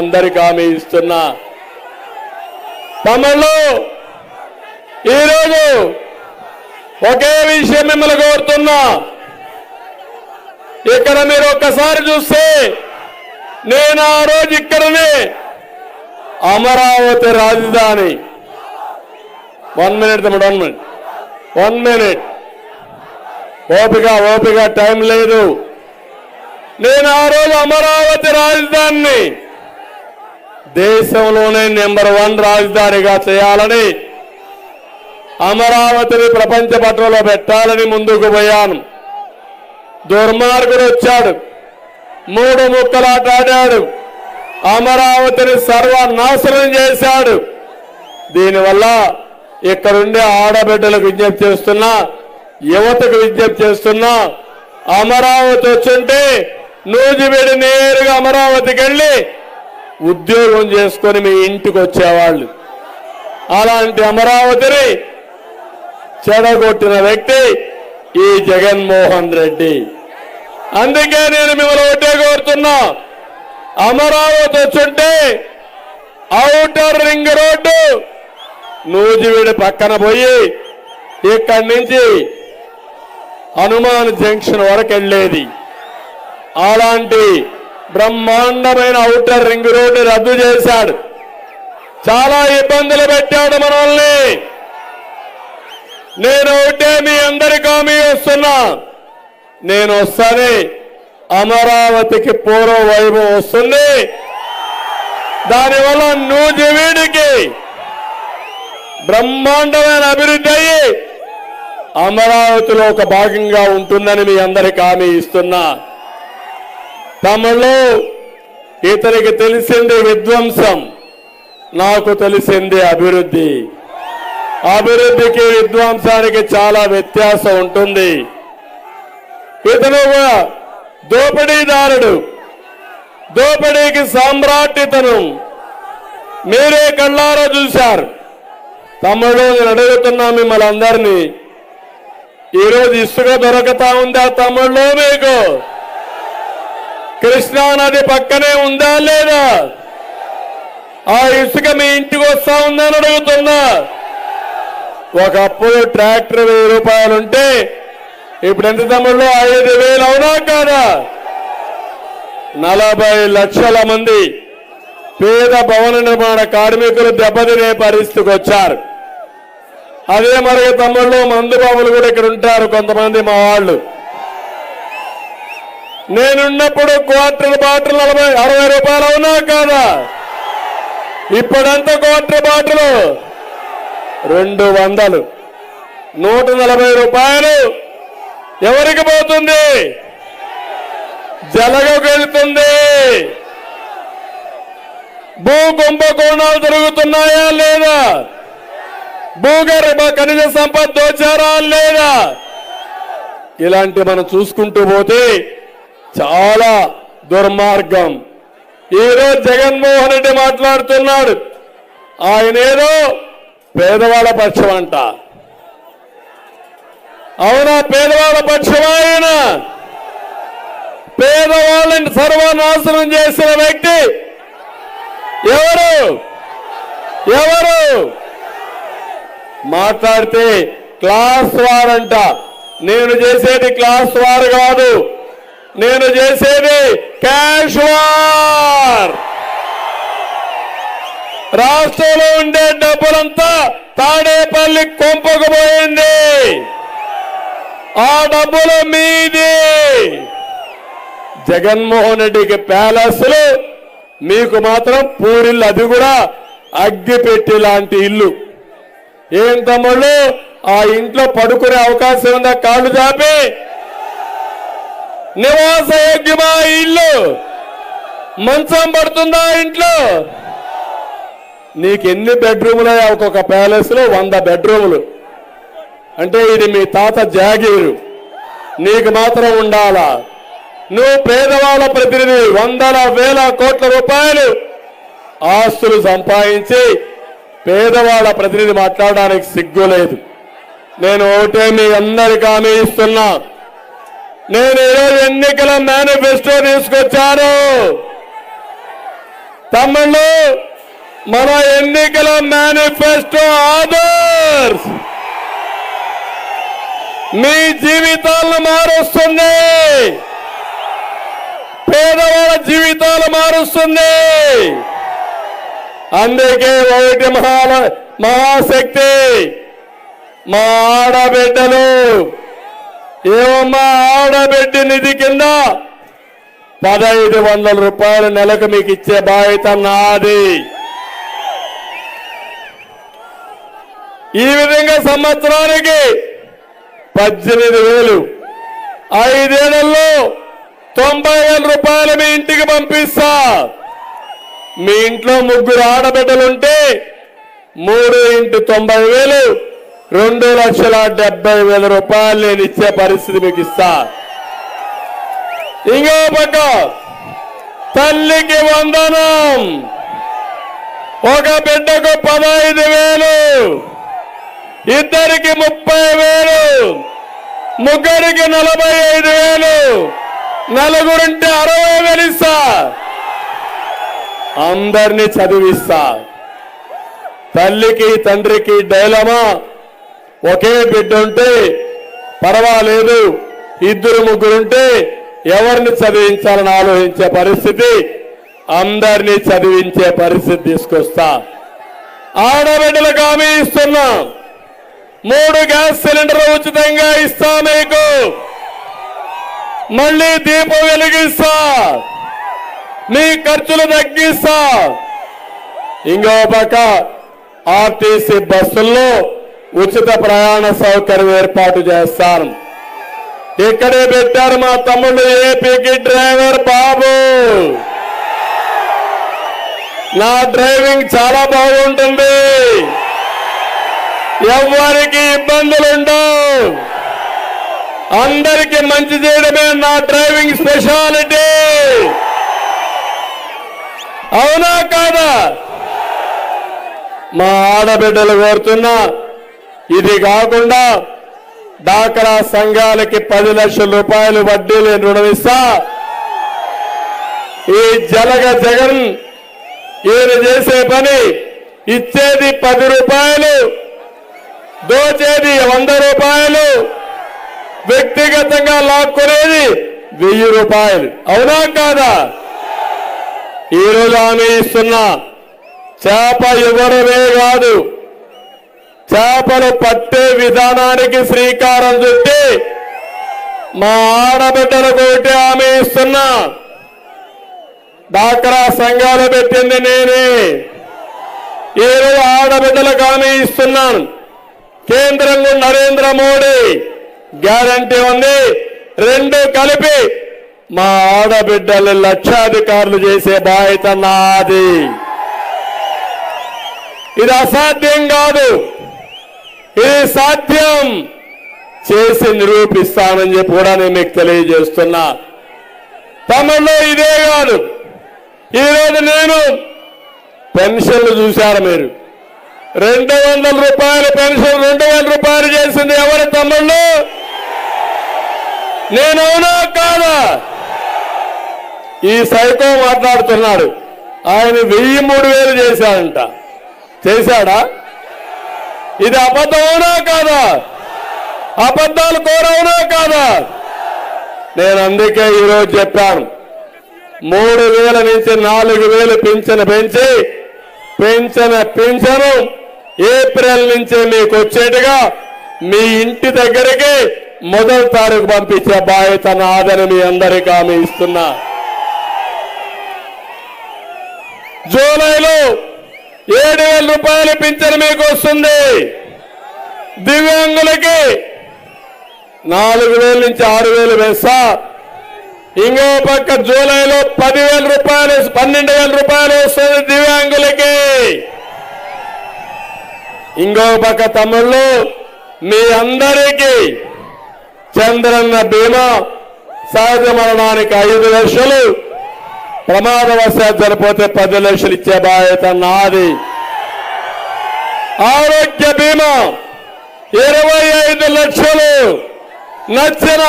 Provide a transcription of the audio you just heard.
అందరికి హామీ ఇస్తున్నా తమిళ్ళు ఈరోజు ఒకే విషయం మిమ్మల్ని కోరుతున్నా. ఇక్కడ మీరు ఒక్కసారి చూస్తే నేను ఆ రోజు ఇక్కడనే అమరావతి రాజధాని. వన్ మినిట్ తమ్ముడు వన్ మినిట్ వన్ మినిట్ ఓపిక ఓపిక టైం లేదు. నేను ఆ రోజు అమరావతి రాజధానిని దేశంలోనే నెంబర్ వన్ రాజధానిగా చేయాలని అమరావతిని ప్రపంచ పట్టణంలో పెట్టాలని ముందుకు పోయాను. దుర్మార్గుడు వచ్చాడు. మూడు ముక్కలాటాడాడు అమరావతిని సర్వనాశనం చేశాడు. దీనివల్ల ఇక్కడుండే ఆడబిడ్డలకు విజ్ఞప్తి చేస్తున్నా యువతకు విజ్ఞప్తి చేస్తున్నా అమరావతి వచ్చుంటే నూజివేడి నేరుగా అమరావతికి వెళ్ళి ఉద్యోగం చేసుకొని మీ ఇంటికి వచ్చేవాళ్ళు. అలాంటి అమరావతిని చెడగొట్టిన వ్యక్తి ఈ జగన్మోహన్ రెడ్డి. అందుకే నేను మిమ్మల్ని ఒకటే కోరుతున్నా అమరావతి వచ్చుంటే ఔటర్ రింగ్ రోడ్డు నూజివీడి పక్కన పోయి ఇక్కడి నుంచి హనుమాన్ జంక్షన్ వరకు వెళ్ళేది అలాంటి బ్రహ్మాండమైన ఔటర్ రింగ్ రోడ్డు రద్దు చేశాడు. చాలా ఇబ్బందులు పెట్టాడు మనల్ని. నేను ఒకటే మీ అందరికీ హామీ వస్తున్నా నేను వస్తానే అమరావతికి పూర్వ వైభవం వస్తుంది. దానివల్ల నూజివీడికి బ్రహ్మాండమైన అభివృద్ధి అయ్యి అమరావతిలో ఒక భాగంగా ఉంటుందని మీ అందరికి హామీ ఇస్తున్నా. తమలో ఇతనికి తెలిసింది విధ్వంసం నాకు తెలిసింది అభివృద్ధి. అభివృద్ధికి విధ్వంసానికి చాలా వ్యత్యాసం ఉంటుంది. ఇతను దోపిడీదారుడు. దోపిడీకి సామ్రాట్ ఇతను మీరే కళ్ళారా చూశారు. తమ్ముడు నేను అడుగుతున్నా మిమ్మల్ని అందరినీ. ఈరోజు ఇసుక దొరకతా ఉందా తమ్ముళ్ళు మీకు? కృష్ణా నది పక్కనే ఉందా లేదా? ఆ ఇసుక మీ ఇంటికి వస్తా ఉందని అడుగుతున్నా. ఒకప్పుడు ట్రాక్టర్ వెయ్యి రూపాయలుంటే ఇప్పుడు ఎంత తమ్ముళ్ళు? ఐదు వేలు అవునా కాదా? నలభై లక్షల మంది పేద భవన నిర్మాణ కార్మికులు దెబ్బతినే పరిస్థితికి వచ్చారు. అదే మరి తమ్ముళ్ళు మందు బాబులు కూడా ఇక్కడ ఉంటారు కొంతమంది మా వాళ్ళు. నేనున్నప్పుడు క్వార్టర్ బాటిల్ నలభై అరవై రూపాయలు అవునా కాదా? ఇప్పుడంతా క్వార్టర్ బాటిల్? రెండు వందలు. నూట నలభై రూపాయలు. ఎవరికి పోతుంది? జలగకు వెళ్తుంది. భూ కుంభకోణాలు జరుగుతున్నాయా లేదా? భూగర్భ ఖనిజ సంపద దోచారా లేదా? ఇలాంటి మనం చూసుకుంటూ పోతే చాలా దుర్మార్గం. ఈరోజు జగన్మోహన్ రెడ్డి మాట్లాడుతున్నాడు. ఆయనేదో పేదవాళ్ళ పక్షం అంట. అవునా పేదవాళ్ళ పక్షం ఆయన? పేదవాళ్ళని సర్వనాశనం చేసిన వ్యక్తి ఎవరు? ఎవరు? మాట్లాడితే క్లాస్ వారంట. నేను చేసేది క్లాస్ వారు కాదు. నేను చేసేది క్యాష్ వార్. రాష్ట్రంలో ఉండే డబ్బులంతా తాడేపల్లి కొంపకపోయింది ఆ డబ్బులు మీది. జగన్మోహన్ రెడ్డికి ప్యాలెస్లు మీకు మాత్రం పూరిల్లు అది కూడా అగ్గిపెట్టి లాంటి ఇల్లు. ఏం తమ్ముళ్ళు ఆ ఇంట్లో పడుకునే అవకాశం ఉందా? కాళ్ళు చాపి నివాస యోగ్యమా ఇల్లు? మంచం పడుతుందా ఇంట్లో? నీకు ఎన్ని బెడ్రూములు ఒక్కొక్క ప్యాలెస్లో వంద బెడ్రూములు అంటే ఇది మీ తాత జాగీరు. నీకు మాత్రం ఉండాలా? నువ్వు పేదవాళ్ళ ప్రతినిధి వందల వేల కోట్ల రూపాయలు ఆస్తులు సంపాదించి పేదవాళ్ళ ప్రతినిధి మాట్లాడడానికి సిగ్గు లేదు. నేను ఒకటే మీ అందరికీ హామీ ఇస్తున్నా. నేను ఈరోజు ఎన్నికల మేనిఫెస్టో తీసుకొచ్చాను. తమ్ముళ్ళు మన ఎన్నికల మేనిఫెస్టో ఆదర్శ్. మీ జీవితాలను మారుస్తుంది. పేదవాళ్ళ జీవితాలు మారుస్తుంది. అందుకే ఒకటి మహా మహాశక్తి మా ఆడబిడ్డలు ఏమమ్మా ఆడబిడ్డ నిధి కింద పదహైదు వందల రూపాయలు నెలకు మీకు ఇచ్చే బాధ్యత నాది. ఈ విధంగా సంవత్సరానికి పద్దెనిమిది వేలు. ఐదేళ్ళలో తొంభై వేల రూపాయలు మీ ఇంటికి పంపిస్తా. మీ ఇంట్లో ముగ్గురు ఆడబిడ్డలుంటే మూడు ఇంటి తొంభై వేలు. రెండు లక్షల డెబ్బై వేల రూపాయలు నేను ఇచ్చే పరిస్థితి మీకు ఇస్తా. ఇంకో పక్క తల్లికి వందనం. ఒక బిడ్డకు పదహైదు వేలు. ఇద్దరికి ముప్పై వేలు. ముగ్గురికి నలభై ఐదు వేలు. నలుగురుంటే అరవై వేలు ఇస్తా. అందరినీ చదివిస్తా. తల్లికి తండ్రికి డైలమా? ఒకే బిడ్డ ఉంటే పర్వాలేదు. ఇద్దరు ముగ్గురుంటే ఎవరిని చదివించాలని ఆలోచించే పరిస్థితి? అందరినీ చదివించే పరిస్థితి తీసుకొస్తా. ఆడబిడ్డలకు హామీ ఇస్తున్నా. మూడు గ్యాస్ సిలిండర్ ఉచితంగా ఇస్తా మీకు. మళ్ళీ దీపం వెలిగిస్తా. మీ ఖర్చులు తగ్గిస్తా. ఇంకో పక్క ఆర్టీసీ బస్సుల్లో ఉచిత ప్రయాణ సౌకర్యం ఏర్పాటు చేస్తాను. ఇక్కడే పెట్టారు మా తమ్ముడు ఏపీకి డ్రైవర్ బాబు. నా డ్రైవింగ్ చాలా బాగుంటుంది. ఎవరికి ఇబ్బందులుండవు అందరికి మంచి చేయడమే నా డ్రైవింగ్ స్పెషాలిటీ. అవునా కాదా? మా ఆడబిడ్డలు కోరుతున్నా ఇది కాకుండా డాక్రా సంఘాలకి పది లక్షల రూపాయలు వడ్డీలు రుణం ఇస్తా. ఈ జలగ జగన్ ఈయన చేసే పని ఇచ్చేది పది రూపాయలు దోచేది వంద రూపాయలు వ్యక్తిగతంగా లాక్కునేది వెయ్యి రూపాయలు. అవునా కాదా? ఈరోజు ఆమె ఇస్తున్నా చేప ఇవ్వడమే కాదు. చేపలు పట్టే విధానానికి శ్రీకారం చుట్టి మా ఆడబిడ్డలకు ఒకటి ఆమె ఇస్తున్నా. డాక్రా సంఘాలు పెట్టింది నేనే. ఈరోజు ఆడబిడ్డలకు హామీ ఇస్తున్నాను. కేంద్రంలో నరేంద్ర మోడీ గ్యారంటీ ఉంది. రెండు కలిపి మా ఆడబిడ్డలు లక్షాధికారులు చేసే బాధ్యత నాది. ఇది అసాధ్యం కాదు. ఇది సాధ్యం? చేసి నిరూపిస్తానని చెప్పి కూడా నేను మీకు తెలియజేస్తున్నా. తమలో ఇదే కాదు. ఈరోజు నేను పెన్షన్లు చూశారు మీరు. రెండు వందల రూపాయల పెన్షన్ రెండు వేల రూపాయలు చేసింది ఎవరు తమ్ముళ్ళు? నేను అవునా కాదా? ఈ సైకో మాట్లాడుతున్నాడు. ఆయన వెయ్యి మూడు వేలు చేశాడంట. చేశాడా? ఇది అబద్ధం అవునా కాదా? అబద్ధాలు కోరవునా కాదా? నేను అందుకే ఈరోజు చెప్పాను. మూడు వేల నుంచి నాలుగు వేలు పింఛను పెంచి పెంచిన పింఛను ఏప్రిల్ నుంచి మీకు వచ్చేట్టుగా మీ ఇంటి దగ్గరికి మొదటి తారీఖు పంపించే బాధ్యత నాదని మీ అందరికీ హామీ ఇస్తున్నా. జూలైలో ఏడు వేల రూపాయలు పింఛను మీకు వస్తుంది దివ్యాంగులకి నాలుగు వేల నుంచి ఆరు వేలు వేస్తా. ఇంకో పక్క జూలైలో పదివేల రూపాయలు పన్నెండు వేల రూపాయలు వస్తుంది దివ్యాంగులకి. ఇంకో పక్క తమ్ముళ్ళు మీ అందరికీ చంద్రన్న బీమా సహజ మరణానికి ఐదు లక్షలు. ప్రమాదవశాత్తు చనిపోతే పది లక్షలు ఇచ్చే బాధ్యత నాది. ఆరోగ్య బీమా ఇరవై ఐదు లక్షలు నచ్చిన